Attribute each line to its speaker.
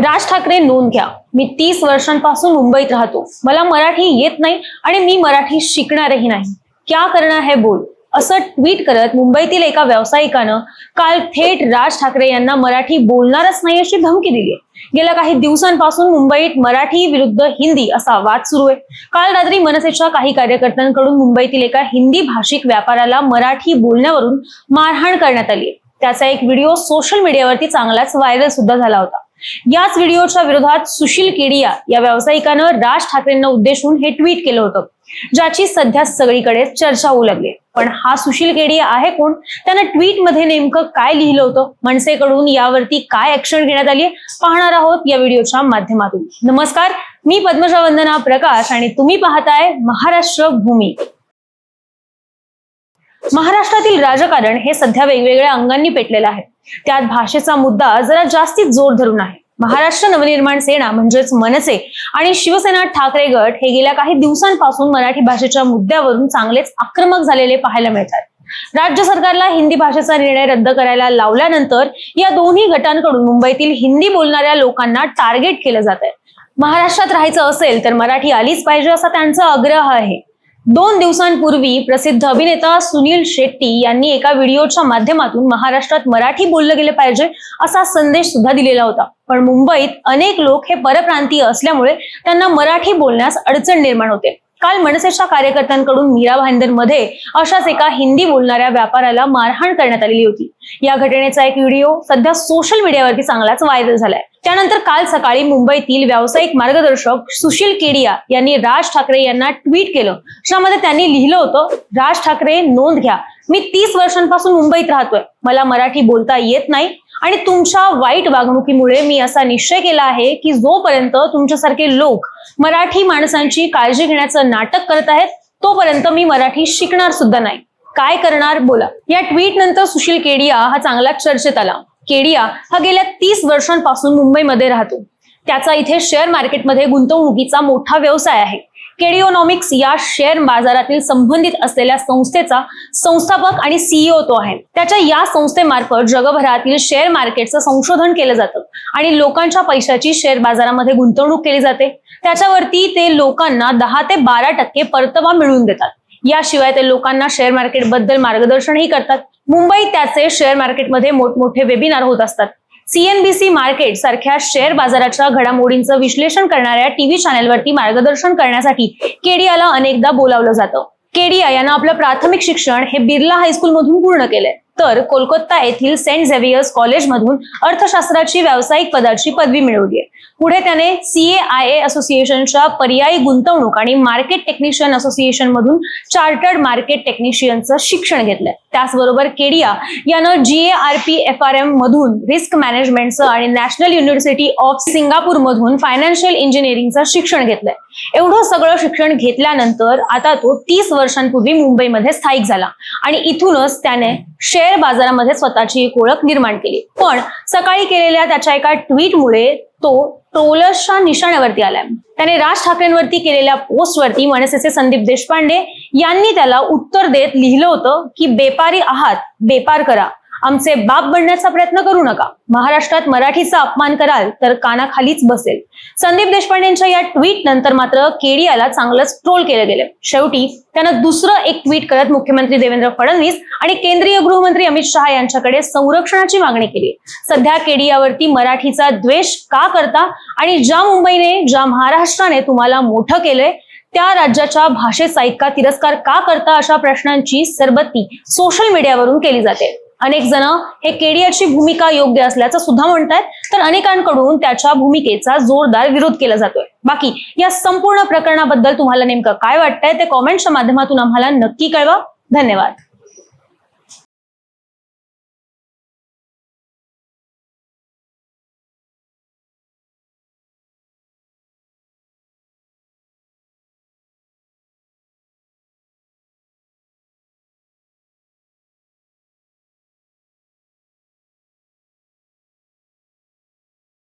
Speaker 1: राज ठाकरे नोंद घ्या. मी तीस वर्षांपासून मुंबईत राहतो. मला मराठी येत नाही आणि मी मराठी शिकणारही नाही. क्या करणार है बोल. असं ट्विट करत मुंबईतील एका व्यावसायिकानं काल थेट राज ठाकरे यांना मराठी बोलणारच नाही अशी धमकी दिली गेल्या काही दिवसांपासून मुंबईत मराठी विरुद्ध हिंदी असा वाद सुरू आहे. काल रात्री मनसेच्या काही कार्यकर्त्यांकडून मुंबईतील एका हिंदी भाषिक व्यापाराला मराठी बोलण्यावरून मारहाण करण्यात आली त्याचा एक व्हिडिओ सोशल मीडियावरती चांगलाच व्हायरल सुद्धा झाला होता. याच व्हिडिओच्या विरोधात सुशील केडिया या व्यावसायिकानं राज ठाकरेंना उद्देशून हे ट्विट केलं होतं ज्याची सध्या सगळीकडे चर्चा होऊ लागली. पण हा सुशील केडिया आहे कोण? त्यानं ट्विटमध्ये नेमकं काय लिहिलं होतं? मनसेकडून यावरती काय ऍक्शन घेण्यात आली पाहणार आहोत या व्हिडिओच्या माध्यमातून. नमस्कार मी पद्मजा वंदना प्रकाश आणि तुम्ही पाहताय महाराष्ट्र भूमी. महाराष्ट्रातील राजकारण हे सध्या वेगवेगळ्या अंगांनी पेटलेलं आहे. त्यात भाषेचा मुद्दा जरा जास्तीत जोर धरून आहे. महाराष्ट्र नवनिर्माण सेना म्हणजेच मनसे आणि शिवसेना ठाकरे गट हे गेल्या काही दिवसांपासून मराठी भाषेच्या मुद्द्यावरून चांगलेच आक्रमक झालेले पाहायला मिळतात. राज्य सरकारला हिंदी भाषेचा निर्णय रद्द करायला लावल्यानंतर या दोन्ही गटांकडून मुंबईतील हिंदी बोलणाऱ्या लोकांना टार्गेट केलं जात आहे महाराष्ट्रात राहायचं असेल तर मराठी आलीच पाहिजे असा त्यांचा आग्रह आहे. दोन दिवसांपूर्वी प्रसिद्ध अभिनेता सुनील शेट्टी यांनी एका व्हिडिओच्या माध्यमातून महाराष्ट्रात मराठी बोललं गेलं पाहिजे असा संदेश सुद्धा दिलेला होता. पण मुंबईत अनेक लोक हे परप्रांतीय असल्यामुळे त्यांना मराठी बोलण्यास अडचण निर्माण होते. काल मनसेच्या कार्यकर्त्यांकडून मीरा भाईंदरमध्ये अशाच एका हिंदी बोलणाऱ्या व्यापाऱ्याला मारहाण करण्यात आलेली होती. या घटनेचा एक व्हिडिओ सध्या सोशल मीडियावरती चांगलाच व्हायरल झालाय. त्यानंतर काल सकाळी मुंबईतील व्यावसायिक मार्गदर्शक सुशील केडिया यांनी राज ठाकरे यांना ट्विट केलं. ज्यामध्ये त्यांनी लिहिलं होतं राज ठाकरे नोंद घ्या. मी तीस वर्षांपासून मुंबईत राहतोय. मला मराठी बोलता येत नाही. आणि तुमच्या वाईट वागणुकीमुळे मी असा निश्चय केला आहे की जोपर्यंत तुमच्यासारखे लोक मराठी माणसांची काळजी घेण्याचं नाटक करत आहेत तोपर्यंत मी मराठी शिकणार सुद्धा नाही. काय करणार? बोला. या ट्विट नंतर सुशील केडिया हा चांगला चर्चेत आला. केडिया हा गेल्या तीस वर्षांपासून मुंबईमध्ये राहतो. त्याचा इथे शेअर मार्केटमध्ये गुंतवणुकीचा मोठा व्यवसाय आहे. केडिओनॉमिक्स या शेअर बाजारातील संबंधित असलेल्या संस्थेचा संस्थापक आणि सीईओ तो आहे. त्याच्या या संस्थेमार्फत जगभरातील शेअर मार्केटचं संशोधन केलं जातं आणि लोकांच्या पैशाची शेअर बाजारामध्ये गुंतवणूक केली जाते. त्याच्यावरती ते लोकांना दहा ते बारा टक्के परतावा मिळवून देतात. याशिवाय ते लोकांना शेअर मार्केटबद्दल मार्गदर्शनही करतात. मुंबईत त्याचे शेअर मार्केटमध्ये मोठमोठे वेबिनार होत असतात. सीएनबीसी मार्केट सारख्या शेअर बाजाराच्या घडामोडींचं विश्लेषण करणाऱ्या टीव्ही चॅनेलवरती मार्गदर्शन करण्यासाठी केडियाला अनेकदा बोलावलं जातं. केडिया यानं आपलं प्राथमिक शिक्षण हे बिर्ला हायस्कूलमधून पूर्ण केलंय. तर कोलकाता येथील सेंट झेवियर्स कॉलेजमधून अर्थशास्त्राची व्यावसायिक पदाची पदवी मिळवली आहे. पुढे त्याने सीए आय ए असोसिएशनच्या पर्यायी गुंतवणूक आणि मार्केट टेक्निशियन असोसिएशन मधून चार्टर्ड मार्केट टेक्निशियनचं शिक्षण घेतलंय. त्याचबरोबर केडिया यानं G A R P F R M मधून रिस्क मॅनेजमेंटचं आणि नॅशनल युनिव्हर्सिटी ऑफ सिंगापूर मधून फायनान्शियल इंजिनिअरिंगचं शिक्षण घेतलंय. एवढं सगळं शिक्षण घेतल्यानंतर आता तो तीस वर्षांपूर्वी मुंबईमध्ये स्थायिक झाला. आणि इथूनच त्याने शेअर बाजारामध्ये स्वतःची एक ओळख निर्माण केली. पण सकाळी केलेल्या त्याच्या एका ट्विटमुळे तो ट्रोलर्सच्या निशाण्यावरती आलाय. त्याने राज ठाकरेंवरती केलेल्या पोस्टवरती मनसेचे संदीप देशपांडे यांनी त्याला उत्तर देत लिहिलं होतं की बेपारी आहात बेपार करा. आमचे बाप बनण्याचा प्रयत्न करू नका. महाराष्ट्रात मराठीचा अपमान कराल तर कानाखालीच बसेल. संदीप देशपांडेंच्या या ट्विट नंतर मात्र केडियाला चांगलंच ट्रोल केलं गेलं. शेवटी त्यानं दुसरं एक ट्विट करत मुख्यमंत्री देवेंद्र फडणवीस आणि केंद्रीय गृहमंत्री अमित शहा यांच्याकडे संरक्षणाची मागणी केली. सध्या केडियावरती मराठीचा द्वेष का करता आणि ज्या मुंबईने ज्या महाराष्ट्राने तुम्हाला मोठं केलंय त्या राज्याच्या भाषेचा इतका तिरस्कार का करता अशा प्रश्नांची सरबत्ती सोशल मीडियावरून केली जाते. अनेक जण हे केडियाची भूमिका योग्य असल्याचं सुद्धा म्हणतायत. तर अनेकांकडून त्याच्या भूमिकेचा जोरदार विरोध केला जातोय. बाकी या संपूर्ण प्रकरणाबद्दल तुम्हाला नेमकं काय वाटतंय ते कॉमेंटच्या माध्यमातून आम्हाला नक्की कळवा. धन्यवाद.